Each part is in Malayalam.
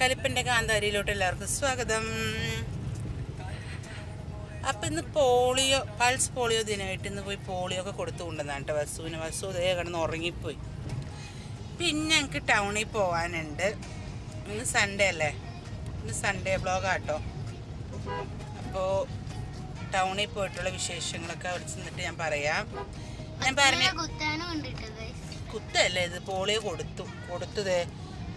കലിപ്പന്റെ കാന്താരിയിലോട്ട് എല്ലാവർക്കും സ്വാഗതം. അപ്പം ഇന്ന് പോളിയോ പൾസ് പോളിയോ ദിനമായിട്ട് ഇന്ന് പോയി പോളിയോ ഒക്കെ കൊടുത്തു കൊണ്ടുവന്നാണ് കേട്ടോ വസുവിന് വസു ഇതേ കിടന്ന് ഉറങ്ങിപ്പോയി. പിന്നെ ഞങ്ങൾക്ക് ടൗണിൽ പോകാനുണ്ട് ഇന്ന് സൺഡേ അല്ലേ? ഇന്ന് സൺഡേ ബ്ലോഗാട്ടോ അപ്പോൾ ടൗണിൽ പോയിട്ടുള്ള വിശേഷങ്ങളൊക്കെ അവിടെ ചെന്നിട്ട് ഞാൻ പറയാം. ഞാൻ പറഞ്ഞ. കുത്തല്ലേ ഇത്? പോളിയോ കൊടുത്തു. കൊടുത്തതേ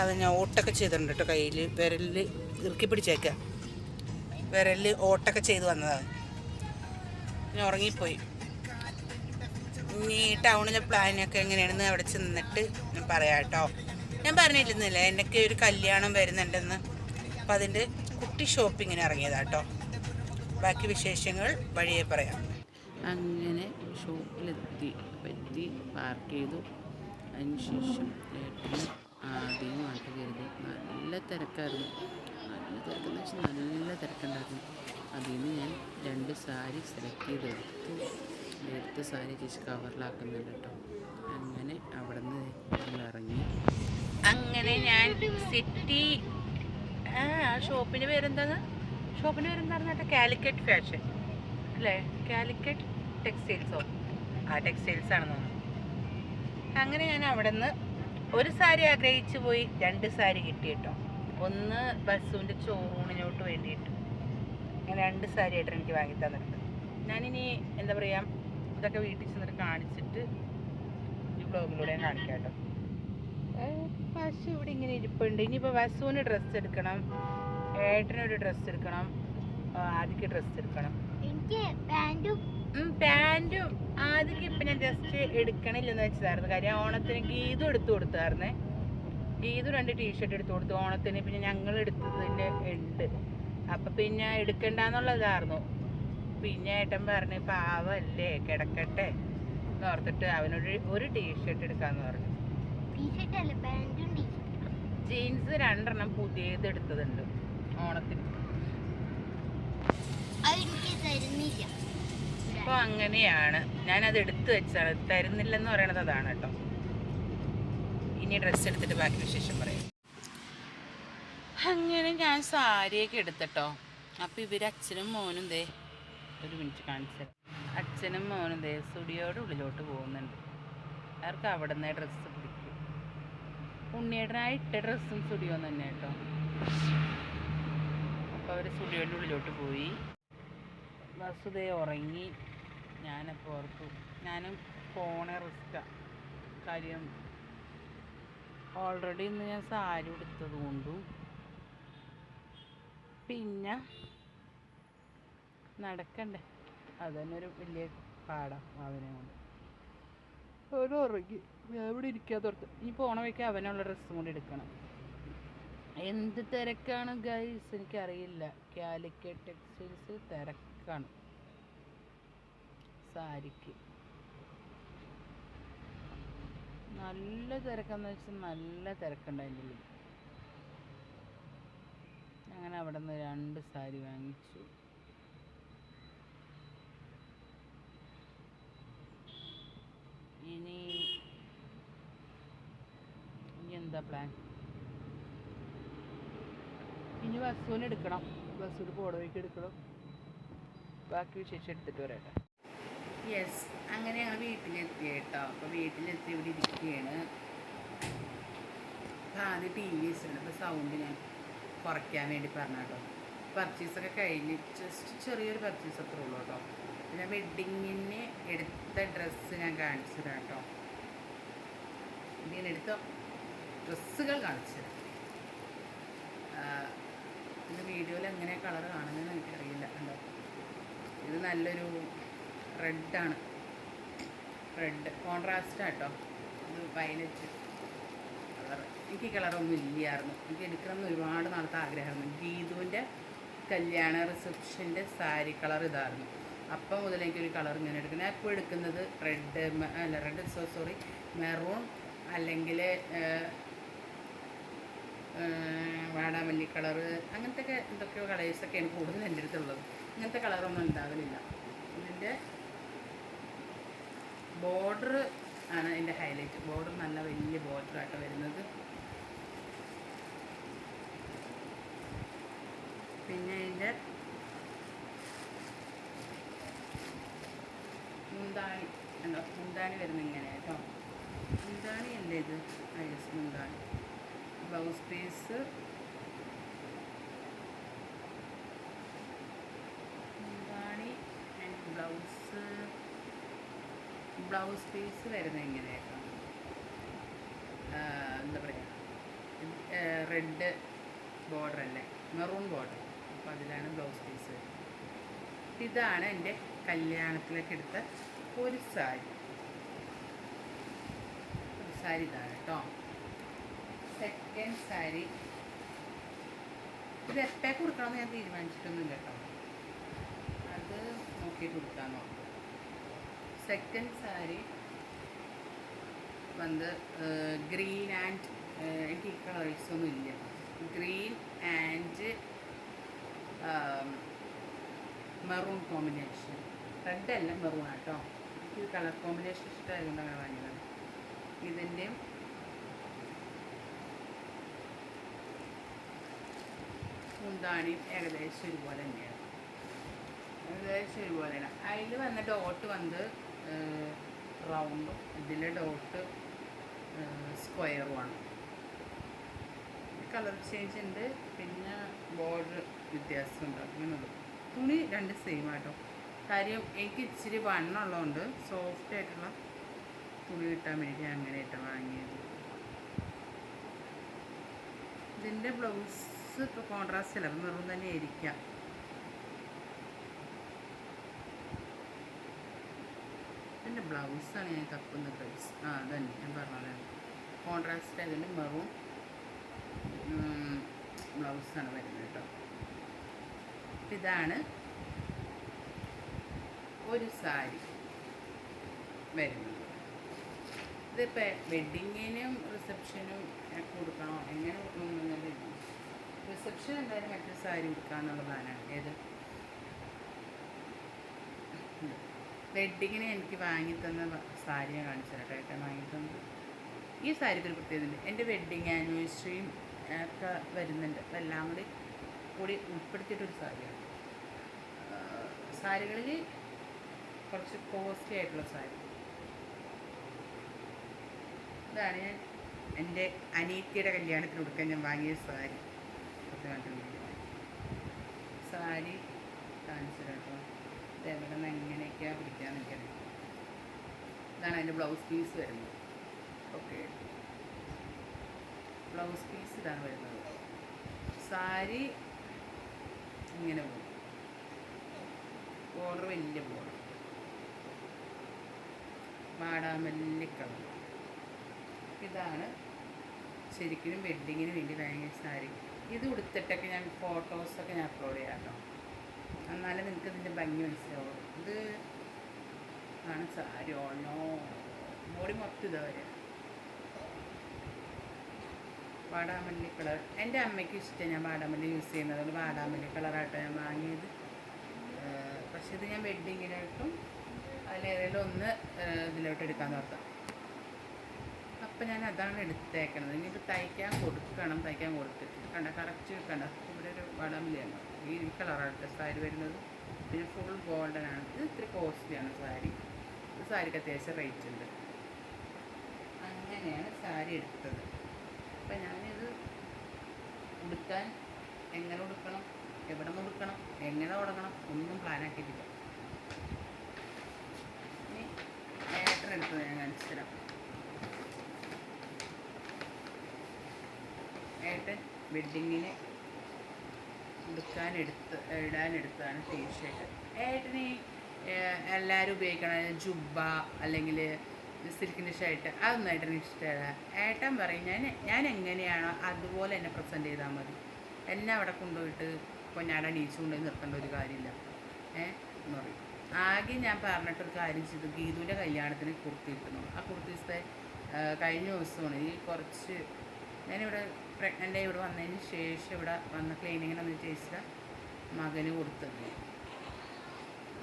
അത് ഞാൻ ഓട്ടൊക്കെ ചെയ്തിട്ടുണ്ട് കേട്ടോ കയ്യിൽ വിരലിൽ ഇറുക്കി പിടിച്ചേക്കാം. വിരലിൽ ഓട്ടൊക്കെ ചെയ്ത് വന്നതാണ്. ഞാൻ ഉറങ്ങിപ്പോയി. ഇനി ടൗണിലെ പ്ലാനൊക്കെ എങ്ങനെയാണെന്ന് അവിടെ ചെന്നിട്ട് ഞാൻ പറയാം കേട്ടോ. ഞാൻ പറഞ്ഞിരുന്നില്ലേ എനിക്ക് ഒരു കല്യാണം വരുന്നുണ്ടെന്ന്. അപ്പം അതിന്റെ കുട്ടി ഷോപ്പിങ്ങിന് ഇറങ്ങിയതാട്ടോ ബാക്കി വിശേഷങ്ങൾ വഴിയെ പറയാം. അങ്ങനെ ഷോപ്പിലെത്തി. പറ്റി പാർക്ക് ചെയ്തു. അതിനുശേഷം ഏട്ടന് ആദ്യമായിട്ട് കരുതി നല്ല തിരക്കായിരുന്നു. നല്ല തിരക്കെന്ന് വെച്ചാൽ നല്ല തിരക്കുണ്ടായിരുന്നു. അതിൽ നിന്ന് ഞാൻ രണ്ട് സാരി സെലക്ട് ചെയ്ത് എടുത്തു. എടുത്ത സാരി ചേച്ചി കവറിലാക്കുന്നുണ്ട് കേട്ടോ. അങ്ങനെ അവിടെ നിന്ന് ഇറങ്ങി. അങ്ങനെ ഞാൻ സിറ്റി ആ ഷോപ്പിന്റെ പേരെന്താണ്? ഷോപ്പിന്റെ പേരെന്താണെന്ന് കേട്ടോ കാലിക്കറ്റ് ഫാഷൻ അല്ലേ? കാലിക്കറ്റ് ടെക്സ്റ്റൈൽസോ ആ ടെക്സ്റ്റൈൽസ് ആണെന്ന് അങ്ങനെ ഞാൻ അവിടെ നിന്ന് ഒരു സാരി ആഗ്രഹിച്ചു പോയി രണ്ട് സാരി കിട്ടി കേട്ടോ. ഒന്ന് ബസ്സുവിന്റെ ചോറൂണിനോട്ട് വേണ്ടിയിട്ട്. ഞാൻ രണ്ട് സാരി ആയിട്ട് എനിക്ക് വാങ്ങി തന്നിട്ടുണ്ട്. ഞാനിനി എന്താ പറയുക ഇതൊക്കെ വീട്ടിൽ ചെന്നിട്ട് കാണിച്ചിട്ട് ഈ ബ്ലോഗിലൂടെ കാണിക്കാം കേട്ടോ. പശു ഇവിടെ ഇങ്ങനെ ഇരിപ്പുണ്ട്. ഇനിയിപ്പോൾ വസുവിന് ഡ്രസ്സ് എടുക്കണം. ഏട്ടനൊരു ഡ്രസ്സ് എടുക്കണം. ആദ്യക്ക് ഡ്രസ്സ് എടുക്കണം. എനിക്ക് പാന്റും പാന്റും ആദ്യം ഇപ്പം ഞാൻ ജസ്റ്റ് എടുക്കണില്ലെന്ന് വെച്ചതായിരുന്നു. കാര്യം ഓണത്തിന് ഗീതും എടുത്തു കൊടുത്തായിരുന്നേ. ഗീതു രണ്ട് ടീഷർട്ട് എടുത്തു കൊടുത്തു. ഓണത്തിന് പിന്നെ ഞങ്ങൾ എടുത്തതിന്റെ ഉണ്ട് അപ്പം പിന്നെ എടുക്കണ്ടെന്നുള്ളതായിരുന്നു. പിന്നെ ഏട്ടൻ പറഞ്ഞു പാവല്ലേ കിടക്കട്ടെ. എന്ന് ഓർത്തിട്ട് അവനൊരു ഒരു ടീഷർട്ട് എടുക്കാന്ന് പറഞ്ഞു. ജീൻസ് രണ്ടെണ്ണം പുതിയത് എടുത്തതുണ്ട്. ഓണത്തിന് അത് എനിക്ക് തരുന്നില്ല അപ്പോൾ അങ്ങനെയാണ്. ഞാനത് എടുത്തു വെച്ചാണ് തരുന്നില്ലെന്ന് പറയണത് അതാണ് കേട്ടോ. ഇനി ഡ്രസ്സ് എടുത്തിട്ട് ബാക്കി വിശേഷം പറയാം. അങ്ങനെ ഞാൻ സാരിയൊക്കെ എടുത്തട്ടോ. അപ്പോൾ ഇവർ അച്ഛനും മോനും ദേ ഒരു മിനിറ്റ് കാണിച്ചു അച്ഛനും മോനും ദേ സ്റ്റുഡിയോയുടെ ഉള്ളിലോട്ട് പോകുന്നുണ്ട്. അവർക്ക് അവിടെ നിന്നേ ഡ്രസ്സ് പിടിക്കും. ഉണ്ണിയേടനായി ഇട്ട ഡ്രസ്സും സ്റ്റുഡിയോ തന്നെ കേട്ടോ. അപ്പോൾ അവർ സ്റ്റുഡിയോയുടെ ഉള്ളിലോട്ട് പോയി. വസുദേ ഉറങ്ങി. ഞാനപ്പോൾ ഓർത്തു. ഞാനും പോണ റിസ്ക്കാണ് കാര്യം ഓൾറെഡി ഇന്ന് ഞാൻ സാരി ഉടുത്തത് കൊണ്ടും. പിന്നെ നടക്കണ്ടേ. തന്നെ ഒരു വലിയ പാടാം അവനെ കൊണ്ട്. അവൻ ഉറങ്ങി. ഞാൻ ഇവിടെ ഇരിക്കാതെ ഓർത്ത് ഇനി പോണ വയ്ക്ക് അവനുള്ള ഡ്രസ്സും കൂടി എടുക്കണം. എന്ത് തിരക്കാണ് ഗൈസ് എനിക്കറിയില്ല. കാലിക്കറ്റ് ടെക്സ്റ്റൈൽസ് തിരക്കാണ്. സാരിക്ക്. നല്ല തിരക്കെന്ന് വെച്ചാൽ നല്ല തിരക്കുണ്ട് അതിന്റെ ഉള്ളിൽ അങ്ങനെ അവിടെ നിന്ന് രണ്ട് സാരി വാങ്ങിച്ചു. ഇനി ഇനി എന്താ പ്ലാൻ ഇനി വസുവിന് എടുക്കണം. വസുവിന് പോടവയ്ക്ക് എടുക്കണം. ബാക്കി വിശേഷം എടുത്തിട്ട് വരട്ടെ. യെസ് അങ്ങനെ ഞങ്ങൾ വീട്ടിലെത്തി കേട്ടോ. അപ്പോൾ വീട്ടിലെത്തി ഇവിടെ ഇരിക്കുകയാണ്. അപ്പോൾ ആദ്യം ടി വി വെച്ചിട്ടുണ്ട്. അപ്പോൾ സൗണ്ട് ഞാൻ കുറയ്ക്കാൻ വേണ്ടി പറഞ്ഞ കേട്ടോ. പർച്ചേസൊക്കെ കഴിഞ്ഞ് ജസ്റ്റ് ചെറിയൊരു പർച്ചേസ് അത്രേ ഉള്ളൂ കേട്ടോ. പിന്നെ വെഡ്ഡിങ്ങിന് എടുത്ത ഡ്രസ്സ് ഞാൻ കാണിച്ചു തരാം കേട്ടോ. എടുത്ത ഡ്രസ്സുകൾ കാണിച്ചു തരാം. വീഡിയോയിൽ എങ്ങനെ കളർ കാണുന്നതെന്ന് എനിക്കറിയില്ല കണ്ടോ ഇത് നല്ലൊരു റെഡാണ്. റെഡ്. കോൺട്രാസ്റ്റ് ആട്ടോ ഇത് വയലറ്റ് കളർ എനിക്ക് കളറൊന്നും ഇല്ലായിരുന്നു. എനിക്ക് എടുക്കണമെന്ന് ഒരുപാട് നാളത്തെ ആഗ്രഹമായിരുന്നു. ഗീതുവിന്റെ കല്യാണ റിസപ്ഷന്റെ സാരി കളർ ഇതായിരുന്നു. അപ്പം മുതൽ എനിക്കൊരു കളർ ഇങ്ങനെ എടുക്കുന്നത്. ഞാൻ ഇപ്പോൾ എടുക്കുന്നത് റെഡ് അല്ല റെഡ് സോ സോറി മെറൂൺ അല്ലെങ്കിൽ വാടാമല്ലി കളറ്. അങ്ങനത്തെ എന്തൊക്കെയോ കളേഴ്സൊക്കെയാണ് കൂടുതൽ എന്റെ അടുത്തുള്ളത്. ഇങ്ങനത്തെ കളറൊന്നും ഉണ്ടാകലില്ല ഇതിന്റെ ബോർഡർ ആണ് എന്റെ ഹൈലൈറ്റ്. ബോർഡർ നല്ല വലിയ ബോർഡറായിട്ട് വരുന്നത്. പിന്നെ ഇതിന്റെ മുന്താണി. എന്താ മുന്താണി വരുന്നത് ഇങ്ങനെ കേട്ടോ. മുന്താണി അല്ലേ ഇത്? ഐസ് മുന്താണി. ബ്ലൗസ് പീസ് മുന്താണി ആൻഡ് ബ്ലൗസ് ബ്ലൗസ് പീസ് വരുന്നത് ഇങ്ങനെ കേട്ടോ ആ, എന്താ പറയുക റെഡ് ബോർഡർ അല്ലേ? Maroon border. അപ്പോൾ അതിലാണ് ബ്ലൗസ് പീസ് വരുന്നത്. ഇതാണ് എന്റെ കല്യാണത്തിലേക്ക് എടുത്ത ഒരു സാരി. ഒരു സാരി ഇതാണ് കേട്ടോ സെക്കൻഡ് സാരി. ഇത് എപ്പോഴേ കൊടുക്കണമെന്ന് ഞാൻ തീരുമാനിച്ചിട്ടൊന്നുമില്ല കേട്ടോ അത് നോക്കി കൊടുക്കാൻ നോക്കും സെക്കൻഡ് സാരി വന്ന് ഗ്രീൻ ആൻഡ് എനിക്ക് ഈ കളേഴ്സ് ഒന്നും ഇല്ല. Green and maroon combination red അല്ല മെറൂൺ ആട്ടോ. എനിക്ക് കളർ കോമ്പിനേഷൻ ഇഷ്ടമായതുകൊണ്ടാണ് അങ്ങനെ വാങ്ങിയതാണ് ഇതിന്റെയും മുന്താണിയും ഏകദേശം ഒരുപോലെ തന്നെയാണ്. ഏകദേശം ഒരുപോലെയാണ് അതിൽ വന്ന ഡോട്ട് വന്ന് റൗണ്ടും ഇതിലെ ഡോട്ട് സ്ക്വയറുമാണ് കളർ ചേഞ്ച് ഉണ്ട്. പിന്നെ ബോർഡർ വ്യത്യാസമുണ്ട് അങ്ങനെയുള്ളൂ തുണി രണ്ട് സെയിം ആട്ടോ. കാര്യം എനിക്ക് ഇച്ചിരി വണ്ണമുള്ളതുകൊണ്ട് സോഫ്റ്റ് ആയിട്ടുള്ള തുണി കിട്ടാൻ വേണ്ടി അങ്ങനെ ആയിട്ട് വാങ്ങിയത്. ഇതിന്റെ ബ്ലൗസ് ഇപ്പോൾ കോൺട്രാസ്റ്റ് അല്ല നിറം തന്നെ ആയിരിക്കാം ഇതിന്റെ ബ്ലൗസാണ് ഞാൻ തപ്പുന്ന ബ്ലൗസ് ആ അതന്നെ ഞാൻ പറഞ്ഞതാണ്. കോൺട്രാസ്റ്റ് അതിന്റെ മെറൂൺ ബ്ലൗസാണ് വരുന്നത് കേട്ടോ. ഇതാണ് ഒരു സാരി വരുന്നത്. ഇതിപ്പോൾ വെഡിങ്ങിനും റിസപ്ഷനും ഒക്കെ കൊടുക്കണോ? എങ്ങനെ കൊടുക്കണമെന്നുള്ള റിസപ്ഷൻ എന്തായാലും മറ്റൊരു സാരി കൊടുക്കുക എന്നുള്ളതാണ് ഏത്? വെഡിങ്ങിന് എനിക്ക് വാങ്ങിത്തന്ന വ- സാരി ഞാൻ കാണിച്ചു തരാം ഏട്ടൻ വാങ്ങിത്തന്നത് ഈ സാരിക്ക് ഒരു പ്രത്യേകത എന്റെ വെഡിങ് ആനിവേഴ്സറിയും ഒക്കെ വരുന്നുണ്ട്. അപ്പം എല്ലാം കൂടി കൂടി ഉൾപ്പെടുത്തിയിട്ടൊരു സാരിയാണ്. സാരികളിൽ കുറച്ച് കോസ്റ്റ്ലി ആയിട്ടുള്ള സാരി. ഇതാണ് ഞാൻ എന്റെ അനീത്തിയുടെ കല്യാണത്തിന് കൊടുക്കാൻ ഞാൻ വാങ്ങിയ സാരി. സാരി കാണിച്ചു കേട്ടോ ഇത് എവിടെ നിന്ന് എങ്ങനെയൊക്കെയാണ് പിടിക്കാൻ നിൽക്കുന്നത് ഇതാണ് അതിന്റെ ബ്ലൗസ് പീസ് വരുന്നത്. ഓക്കെ. ബ്ലൗസ് പീസ് ഇതാണ് വരുന്നത്. സാരി ഇങ്ങനെ പോകും. ബോർഡർ വലിയ ബോർഡർ. വാടാമല്ലി കളർ. ഇതാണ് ശരിക്കും വെഡ്ഡിങ്ങിന് വേണ്ടി വാങ്ങിയ സാരി. ഇത് ഉടുത്തിട്ടൊക്കെ ഞാൻ ഫോട്ടോസൊക്കെ ഞാൻ അപ്ലോഡ് ചെയ്യാം കേട്ടോ എന്നാലേ നിങ്ങൾക്ക് ഇതിന്റെ ഭംഗി മനസ്സിലാവുള്ളൂ. ഇത് ആണ് സാരി ഓണോ? മോടി മൊത്തം ഇതാ വരെ വാടാമല്ലി കളർ എന്റെ അമ്മയ്ക്ക് ഇഷ്ടം ഞാൻ വാടാമല്ലി യൂസ് ചെയ്യുന്നത്. അതുകൊണ്ട് വാടാമല്ലി കളറായിട്ടോ ഞാൻ വാങ്ങിയത്. പക്ഷേ ഇത് ഞാൻ വെഡ്ഡിങ്ങിനായിട്ടും അതിലേതെങ്കിലും ഒന്ന് ഇതിലോട്ട് എടുക്കാൻ നോക്കാം. അപ്പം ഞാൻ അതാണ് എടുത്തേക്കണത്. ഇനിയിപ്പോൾ തയ്ക്കാൻ കൊടുക്കണം തയ്ക്കാൻ കൊടുത്തിട്ട്. കണ്ട? കറക്റ്റ് കണ്ട ഇവിടെ ഒരു വടമിലാണ് ഈ കളറാണ് സാരി വരുന്നത്. പിന്നെ ഫുൾ ഗോൾഡൻ ആണ്. ഇത് ഇത്തിരി കോസ്റ്റ്ലിയാണ് സാരി. സാരിക്ക് അത്യാവശ്യം റേറ്റ് ഉണ്ട്. അങ്ങനെയാണ് സാരി എടുത്തത്. അപ്പം ഞാനിത് ഉടുക്കാൻ എങ്ങനെ ഉടുക്കണം എവിടെ നിന്ന് ഉടുക്കണം എങ്ങനെ തുടങ്ങണം ഒന്നും പ്ലാനാക്കിയിട്ടില്ല ഇനി ഏട്ടനെടുത്തത് ഞാൻ കാണിച്ചു തരാം. ഏട്ടൻ വെഡ്ഡിങ്ങിന് എടുക്കാനെടുത്ത് ഇടാനെടുത്തതാണ് ടീഷർട്ട് ഏട്ടന് എല്ലാവരും ഉപയോഗിക്കണ ജുബ്ബ അല്ലെങ്കിൽ സിൽക്കിന്റെ ഷർട്ട് അതൊന്നും ഏട്ടന് ഇഷ്ടമല്ല. ഏട്ടൻ പറയും ഞാൻ ഞാൻ എങ്ങനെയാണോ അതുപോലെ എന്നെ പ്രസന്റ് ചെയ്താൽ മതി. എന്നെ അവിടെ കൊണ്ടുപോയിട്ട് പൊന്നാട അണീച്ചു കൊണ്ടുപോയി നിർത്തേണ്ട ഒരു കാര്യമില്ല. ഏ എന്ന് പറയും. ആകെ ഞാൻ പറഞ്ഞിട്ടൊരു കാര്യം ചെയ്തു. ഗീതുവിന്റെ കല്യാണത്തിന് കുർത്തി കിട്ടുന്നു ആ കുർത്തീസത്തെ കഴിഞ്ഞ ദിവസമാണ്. ഈ കുറച്ച് ഞാനിവിടെ പ്രഗ്നന്റ് ഇവിടെ വന്നതിന് ശേഷം ഇവിടെ വന്ന് ക്ലീനിങ്ങിന് വന്ന ചേച്ചിയുടെ മകന് കൊടുത്തത്.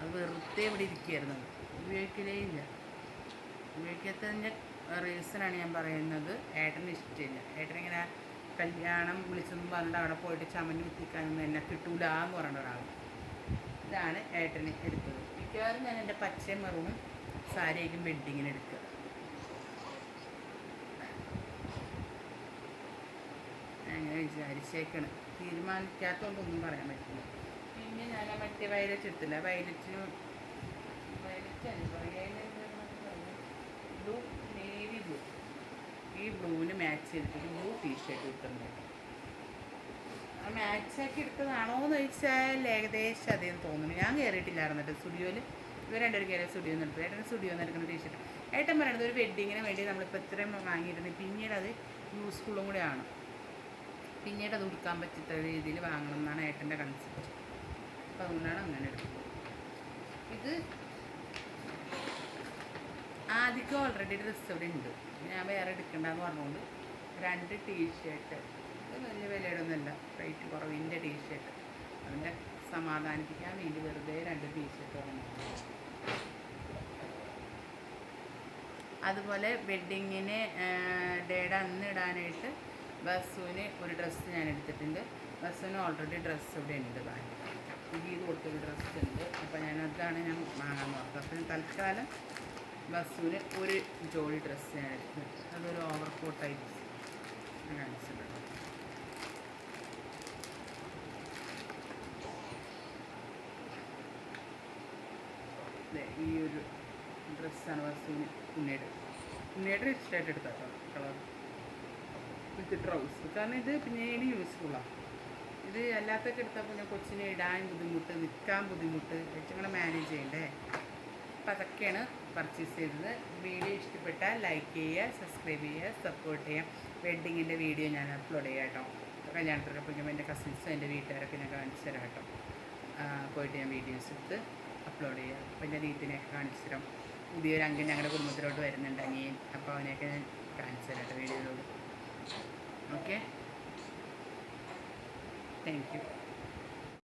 അത് വെറുതെ ഇവിടെ ഇരിക്കുകയായിരുന്നു. ഉപയോഗിക്കലേ ഇല്ല. ഉപയോഗിക്കാത്തതിന്റെ റീസണാണ് ഞാൻ പറയുന്നത്. ഏട്ടന് ഇഷ്ടമില്ല. ഏട്ടനിങ്ങനെ കല്യാണം വിളിച്ചെന്ന് പറഞ്ഞിട്ട് അവിടെ പോയിട്ട് ചമഞ്ഞ് കുത്തിക്കാനൊന്നും എന്നെ കിട്ടൂല എന്ന് പറഞ്ഞ ഒരാൾ ഇതാണ് ഏട്ടന് എടുത്തത്. മിക്കവാറും ഞാൻ എന്റെ പച്ചയും മെറൂണും സാരിയായിരിക്കും വെഡ്ഡിങ്ങിന് എടുക്കുക അങ്ങനെ വിചാരിച്ചേക്കണം. തീരുമാനിക്കാത്തതുകൊണ്ടൊന്നും പറയാൻ പറ്റില്ല. പിന്നെ ഞാൻ മറ്റേ വയലറ്റ് എടുത്തില്ല? വയലറ്റിന് ബ്ലൂ നേവി ബ്ലൂ ഈ ബ്ലൂവിന് മാച്ച് ചെയ്തിട്ട് ബ്ലൂ ടീഷർട്ട് കിട്ടുന്നുണ്ട് ആ മാച്ചാക്കി എടുത്തതാണോ എന്ന് ചോദിച്ചാൽ ഏകദേശം അതേന്ന് തോന്നുന്നു. ഞാൻ കയറിയിട്ടില്ലായിരുന്നിട്ട് സ്റ്റുഡിയോയിൽ ഇവർ രണ്ടുപേരും കയറിയ സ്റ്റുഡിയോ നിന്ന് എടുത്തത് ഏട്ടൻ സ്റ്റുഡിയോ നിന്ന് എടുക്കുന്ന ടീഷർട്ട് ഏട്ടൻ പറയണത് ഒരു വെഡ്ഡിങ്ങിന് വേണ്ടി നമ്മളിപ്പോൾ ഇത്രയും വാങ്ങിയിരുന്നത് പിന്നീട് അത് യൂസ്ഫുള്ളും കൂടെ ആണ്. പിന്നീട് അത് ഉടുക്കാൻ പറ്റുന്ന രീതിയിൽ വാങ്ങണം എന്നാണ് ഏട്ടന്റെ കൺസെപ്റ്റ് അപ്പം അതുകൊണ്ടാണ് അങ്ങനെ എടുക്കുന്നത് ഇത് ആദ്യം ഓൾറെഡി ഡ്രസ്സ് ഇവിടെ ഉണ്ട്. ഞാൻ വേറെ എടുക്കണ്ടെന്ന് പറഞ്ഞുകൊണ്ട് രണ്ട് ടീഷർട്ട് ഇത് വലിയ വിലയുടെ ഒന്നുമല്ല റേറ്റ് കുറവിന്റെ ടീഷർട്ട് അതിന്റെ സമാധാനിപ്പിക്കാൻ വേണ്ടി വെറുതെ രണ്ട് ടീഷർട്ട് വാങ്ങി. അതുപോലെ വെഡ്ഡിങ്ങിന് ഡേയുടെ അന്ന് ഇടാനായിട്ട് ബസ്സുവിന് ഒരു ഡ്രസ്സ് ഞാൻ എടുത്തിട്ടുണ്ട്. ബസ്സുവിന് ഓൾറെഡി ഡ്രസ്സ് ഇവിടെ ഉണ്ട് ബാഗ് ഇത് കൊടുത്തൊരു ഡ്രസ്സ് ഉണ്ട്. അപ്പോൾ ഞാൻ അതാണ് ഞാൻ വാങ്ങാൻ നോക്കുക അപ്പം തൽക്കാലം ബസ്സുവിന് ഒരു ജോഡി ഡ്രസ്സ് ഞാൻ എടുത്തിട്ടുണ്ട്. അതൊരു ഓവർ കോട്ടായി ദേ ഈ ഒരു ഡ്രസ്സാണ് ബസ്സുവിന് ഉണ്ണിയുടെ. ഉണ്ണിയുടെ ഇഷ്ടമായിട്ട് എടുത്തോ? കളർ. വിത്ത് ട്രൗസ് കാരണം ഇത് പിന്നീട് യൂസ്ഫുള്ളാണ് ഇത് അല്ലാത്തൊക്കെ എടുത്താൽ പിന്നെ കൊച്ചിനെ ഇടാൻ ബുദ്ധിമുട്ട് നിൽക്കാൻ ബുദ്ധിമുട്ട് വെച്ചിങ്ങനെ മാനേജ് ചെയ്യണ്ടേ? അപ്പം അതൊക്കെയാണ് പർച്ചേസ് ചെയ്തത്. വീഡിയോ ഇഷ്ടപ്പെട്ടാൽ ലൈക്ക് ചെയ്യുക സബ്സ്ക്രൈബ് ചെയ്യുക സപ്പോർട്ട് ചെയ്യുക. വെഡ്ഡിങ്ങിന്റെ വീഡിയോ ഞാൻ അപ്ലോഡ് ചെയ്യാം കേട്ടോ. കല്യാണത്തിനൊക്കെ പിന്നെ എന്റെ കസിൻസും എന്റെ വീട്ടുകാരൊക്കെ ഞാൻ കാണിച്ചു തരാം കേട്ടോ. പോയിട്ട് ഞാൻ വീഡിയോസ് എടുത്ത് അപ്ലോഡ് ചെയ്യാം. അപ്പോൾ എന്റെ നീത്തിനെയൊക്കെ കാണിച്ചു തരാം. പുതിയൊരു അംഗം ഞങ്ങളുടെ കുടുംബത്തിലോട്ട് വരുന്നുണ്ട് അനിയൻ അപ്പോൾ അവനെയൊക്കെ ഞാൻ കാണിച്ചു തരാം കേട്ടോ വീഡിയോയിലൂടെ okay? Thank you.